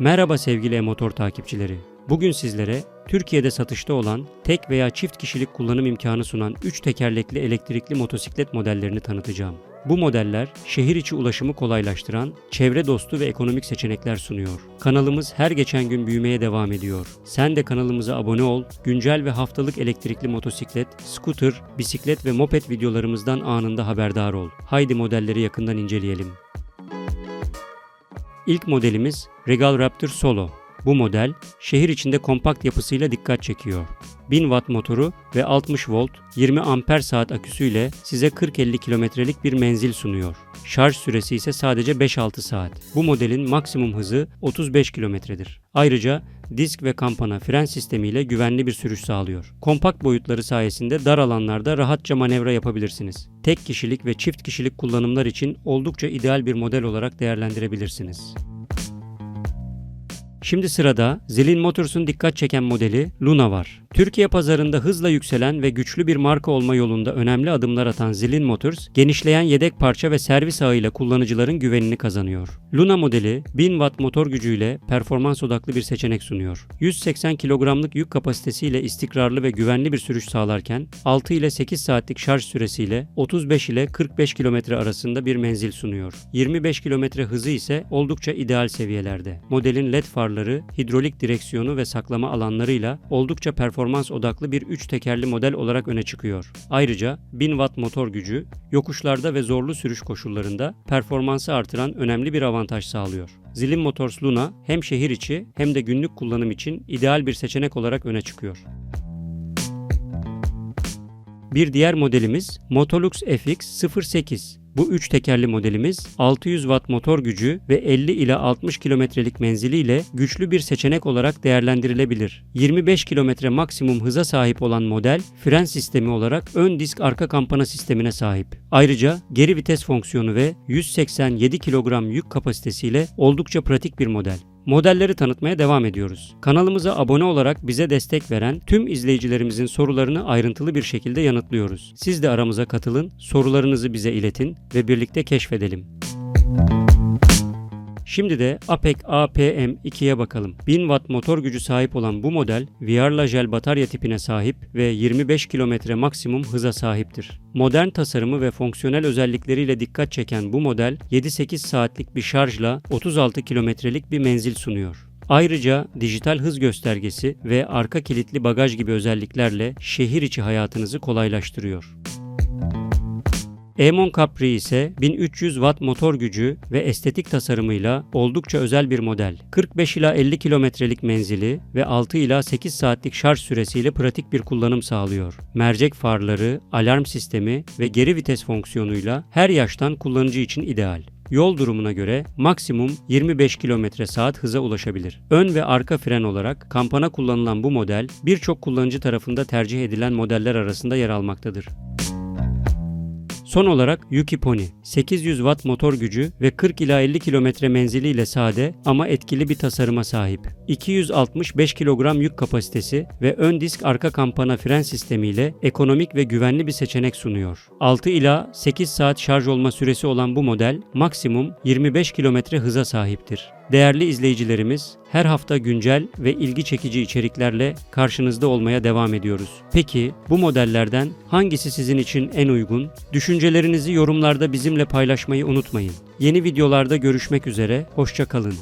Merhaba sevgili e-motor takipçileri. Bugün sizlere Türkiye'de satışta olan tek veya çift kişilik kullanım imkanı sunan 3 tekerlekli elektrikli motosiklet modellerini tanıtacağım. Bu modeller şehir içi ulaşımı kolaylaştıran, çevre dostu ve ekonomik seçenekler sunuyor. Kanalımız her geçen gün büyümeye devam ediyor. Sen de kanalımıza abone ol, güncel ve haftalık elektrikli motosiklet, scooter, bisiklet ve moped videolarımızdan anında haberdar ol. Haydi modelleri yakından inceleyelim. İlk modelimiz Regal Raptor Solo. Bu model şehir içinde kompakt yapısıyla dikkat çekiyor. 1000 watt motoru ve 60 volt 20 amper saat aküsüyle size 40-50 kilometrelik bir menzil sunuyor. Şarj süresi ise sadece 5-6 saat. Bu modelin maksimum hızı 35 kilometredir. Ayrıca disk ve kampana fren sistemiyle güvenli bir sürüş sağlıyor. Kompakt boyutları sayesinde dar alanlarda rahatça manevra yapabilirsiniz. Tek kişilik ve çift kişilik kullanımlar için oldukça ideal bir model olarak değerlendirebilirsiniz. Şimdi sırada Zilin Motors'un dikkat çeken modeli Luna var. Türkiye pazarında hızla yükselen ve güçlü bir marka olma yolunda önemli adımlar atan Zilin Motors, genişleyen yedek parça ve servis ağıyla kullanıcıların güvenini kazanıyor. Luna modeli 1000 watt motor gücüyle performans odaklı bir seçenek sunuyor. 180 kilogramlık yük kapasitesiyle istikrarlı ve güvenli bir sürüş sağlarken 6 ile 8 saatlik şarj süresiyle 35 ile 45 kilometre arasında bir menzil sunuyor. 25 kilometre hızı ise oldukça ideal seviyelerde. Modelin led farları, hidrolik direksiyonu ve saklama alanlarıyla oldukça performans odaklı bir 3 tekerli model olarak öne çıkıyor. Ayrıca 1000 watt motor gücü, yokuşlarda ve zorlu sürüş koşullarında performansı artıran önemli bir avantaj sağlıyor. Zilin Motors Luna hem şehir içi hem de günlük kullanım için ideal bir seçenek olarak öne çıkıyor. Bir diğer modelimiz Motolux FX 08. Bu üç tekerli modelimiz 600 watt motor gücü ve 50 ila 60 kilometrelik menziliyle güçlü bir seçenek olarak değerlendirilebilir. 25 kilometre maksimum hıza sahip olan model fren sistemi olarak ön disk arka kampana sistemine sahip. Ayrıca geri vites fonksiyonu ve 187 kilogram yük kapasitesiyle oldukça pratik bir model. Modelleri tanıtmaya devam ediyoruz. Kanalımıza abone olarak bize destek veren tüm izleyicilerimizin sorularını ayrıntılı bir şekilde yanıtlıyoruz. Siz de aramıza katılın, sorularınızı bize iletin ve birlikte keşfedelim. Şimdi de APEC APM2'ye bakalım. 1000 watt motor gücü sahip olan bu model VR'la jel batarya tipine sahip ve 25 km maksimum hıza sahiptir. Modern tasarımı ve fonksiyonel özellikleriyle dikkat çeken bu model 7-8 saatlik bir şarjla 36 kilometrelik bir menzil sunuyor. Ayrıca dijital hız göstergesi ve arka kilitli bagaj gibi özelliklerle şehir içi hayatınızı kolaylaştırıyor. Emon Capri ise 1300 watt motor gücü ve estetik tasarımıyla oldukça özel bir model. 45 ila 50 kilometrelik menzili ve 6 ila 8 saatlik şarj süresiyle pratik bir kullanım sağlıyor. Mercek farları, alarm sistemi ve geri vites fonksiyonuyla her yaştan kullanıcı için ideal. Yol durumuna göre maksimum 25 km saat hıza ulaşabilir. Ön ve arka fren olarak kampana kullanılan bu model birçok kullanıcı tarafında tercih edilen modeller arasında yer almaktadır. Son olarak Yuki Pony. 800 watt motor gücü ve 40 ila 50 kilometre menziliyle sade ama etkili bir tasarıma sahip. 265 kilogram yük kapasitesi ve ön disk arka kampana fren sistemiyle ekonomik ve güvenli bir seçenek sunuyor. 6 ila 8 saat şarj olma süresi olan bu model maksimum 25 kilometre hıza sahiptir. Değerli izleyicilerimiz, her hafta güncel ve ilgi çekici içeriklerle karşınızda olmaya devam ediyoruz. Peki bu modellerden hangisi sizin için en uygun? Düşüncelerinizi yorumlarda bizimle paylaşmayı unutmayın. Yeni videolarda görüşmek üzere, hoşça kalın.